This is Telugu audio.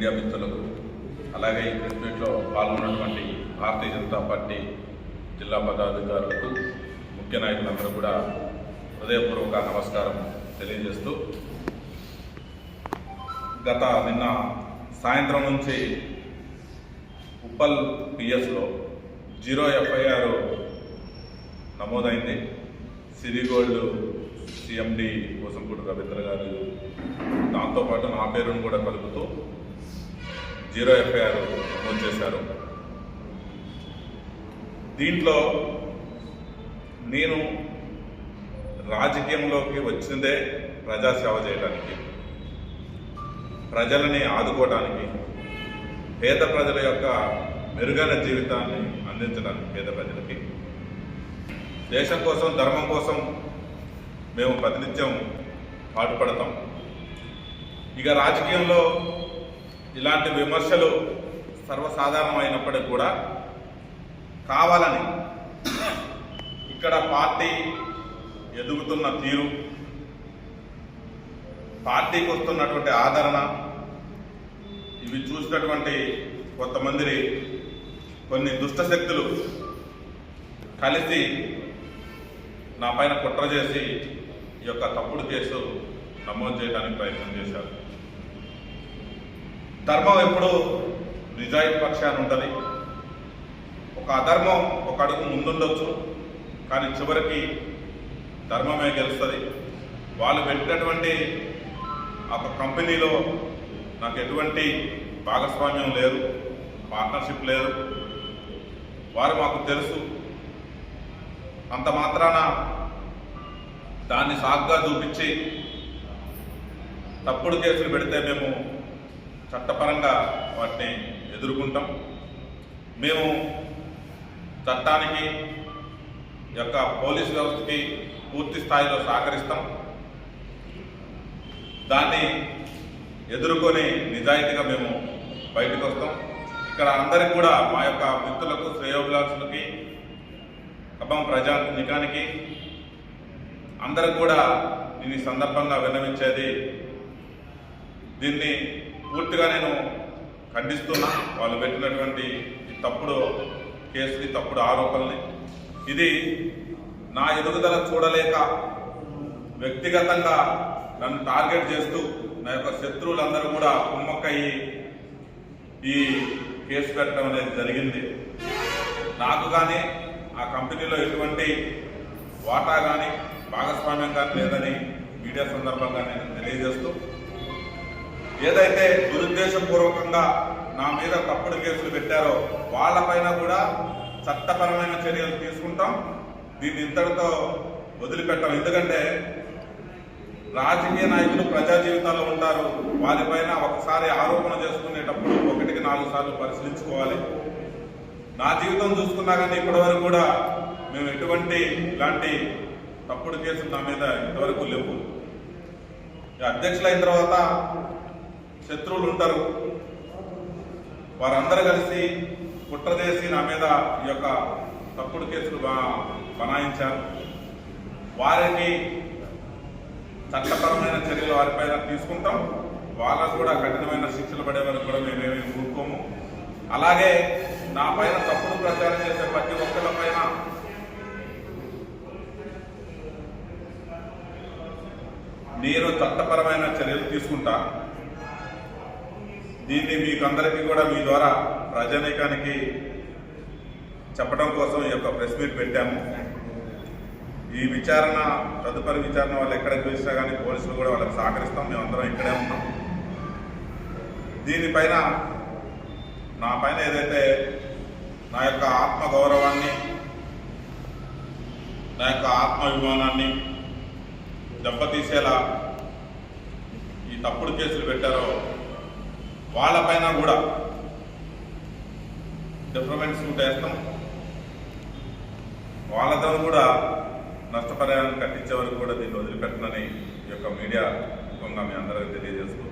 మీడియా మిత్రులకు అలాగే ఈ ప్రెస్ మీట్లో పాల్గొన్నటువంటి భారతీయ జనతా పార్టీ జిల్లా పదాధికారులకు ముఖ్య నాయకులందరూ కూడా హృదయపూర్వక నమస్కారం తెలియజేస్తూ గత నిన్న సాయంత్రం నుంచి ఉప్పల్ పిఎస్లో జీరో ఎఫ్ఐఆర్ నమోదైంది. సిరిగోల్డ్ సిఎండి కోసంపూడి రవీంద్ర గారు దాంతోపాటు నా పేరును కూడా కలుపుతూ జీరో ఎఫ్ఐఆర్ నమోదు చేశారు. దీంట్లో నేను రాజకీయంలోకి వచ్చిందే ప్రజాసేవ చేయడానికి ప్రజలని ఆదుకోవడానికి పేద ప్రజల యొక్క మెరుగైన జీవితాన్ని అందించడానికి పేద ప్రజలకి. దేశం కోసం ధర్మం కోసం మేము ప్రతినిత్యం పాటుపడతాం. ఇక రాజకీయంలో ఇలాంటి విమర్శలు సర్వసాధారణమైనప్పటికీ కూడా కావాలని ఇక్కడ పార్టీ ఎదుగుతున్న తీరు పార్టీకి వస్తున్నటువంటి ఆదరణ ఇవి చూసినటువంటి కొంతమంది కొన్ని దుష్ట శక్తులు కలిసి నా పైన కుట్ర చేసి ఈ యొక్క తప్పుడు కేసు నమోదు చేయడానికి ప్రయత్నం చేశారు. ధర్మం ఎప్పుడు నిజాయితీ పక్షాన్ని ఉంటుంది. ఒక అధర్మం ఒక అడుగు ముందుండొచ్చు కానీ చివరికి ధర్మమే గెలుస్తుంది. వాళ్ళు పెట్టినటువంటి ఒక కంపెనీలో నాకు ఎటువంటి భాగస్వామ్యం లేదు పార్ట్నర్షిప్ లేదు. వారు మాకు తెలుసు. అంత మాత్రాన దాన్ని సాగ్గా చూపించి తప్పుడు కేసులు పెడితే మేము చట్టపరంగా వాటిని ఎదుర్కొంటాం. మేము చట్టానికి యొక్క పోలీస్ వ్యవస్థకి పూర్తి స్థాయిలో సహకరిస్తాం. దాన్ని ఎదుర్కొని నిజాయితీగా మేము బయటకు వస్తాం. ఇక్కడ అందరికి కూడా మా యొక్క మిత్రులకు శ్రేయోభిలాషులకి ఖమ్మం ప్రజానికానికి అందరికి కూడా నేను ఈ సందర్భంగా విన్నవించేది దీన్ని పూర్తిగా నేను ఖండిస్తున్నా. వాళ్ళు పెట్టినటువంటి తప్పుడు కేసుని తప్పుడు ఆరోపణల్ని. ఇది నా ఎదుగుదల చూడలేక వ్యక్తిగతంగా నన్ను టార్గెట్ చేస్తూ నా యొక్క శత్రువులందరూ కూడా కుమ్మక్కయ్యి ఈ కేసు పెట్టడం అనేది జరిగింది. నాకు కానీ ఆ కంపెనీలో ఎటువంటి వాటా కానీ భాగస్వామ్యం కానీ లేదని మీడియా సందర్భంగా నేను తెలియజేస్తూ ఏదైతే దురుద్దేశపూర్వకంగా నా మీద తప్పుడు కేసులు పెట్టారో వాళ్ళపైన కూడా చట్టపరమైన చర్యలు తీసుకుంటాం. దీన్ని ఇంతటితో వదిలిపెట్టాం. ఎందుకంటే రాజకీయ నాయకులు ప్రజా జీవితాల్లో ఉంటారు. వారిపైన ఒకసారి ఆరోపణ చేసుకునేటప్పుడు ఒకటికి నాలుగు సార్లు పరిశీలించుకోవాలి. నా జీవితం చూసుకున్నా కానీ ఇప్పటివరకు కూడా మేము ఎటువంటి ఇలాంటి తప్పుడు కేసులు నా మీద ఇంతవరకు లేవు. అధ్యక్షులైన అధ్యక్షులు అయిన తర్వాత శత్రువులు ఉంటారు వారందరూ కలిసి కుట్ర చేసి నా మీద ఈ యొక్క తప్పుడు కేసులు బనాయించారు. వారిని చట్టపరమైన చర్యలు వారిపైన తీసుకుంటాం. వాళ్ళకు కూడా కఠినమైన శిక్షలు పడే వరకు కూడా మేమేమి ఊరుకోము. అలాగే నా పైన తప్పుడు ప్రచారం చేసే ప్రతి ఒక్కరి పైన నేను చట్టపరమైన చర్యలు తీసుకుంటా. దీన్ని మీకు అందరికీ కూడా మీ ద్వారా ప్రజానీకానికి చెప్పడం కోసం ఈ యొక్క ప్రెస్ మీట్ పెట్టాము. ఈ విచారణ తదుపరి విచారణ వాళ్ళు ఎక్కడ పిలిచినా కానీ పోలీసులు కూడా వాళ్ళకి సహకరిస్తాం. మేమందరం ఇక్కడే ఉన్నాం. దీనిపైన నా పైన ఏదైతే నా యొక్క ఆత్మ గౌరవాన్ని నా యొక్క ఆత్మాభిమానాన్ని దెబ్బతీసేలా ఈ తప్పుడు కేసులు పెట్టారో వాళ్ళపైన కూడా డిఫరెంట్ సూట్ వేస్తాం. వాళ్ళతో కూడా నష్టపరిహారం కట్టించే వరకు కూడా దీన్ని వదిలిపెట్టనని ఈ యొక్క మీడియా ముఖ్యంగా మీ అందరికీ తెలియజేస్తూ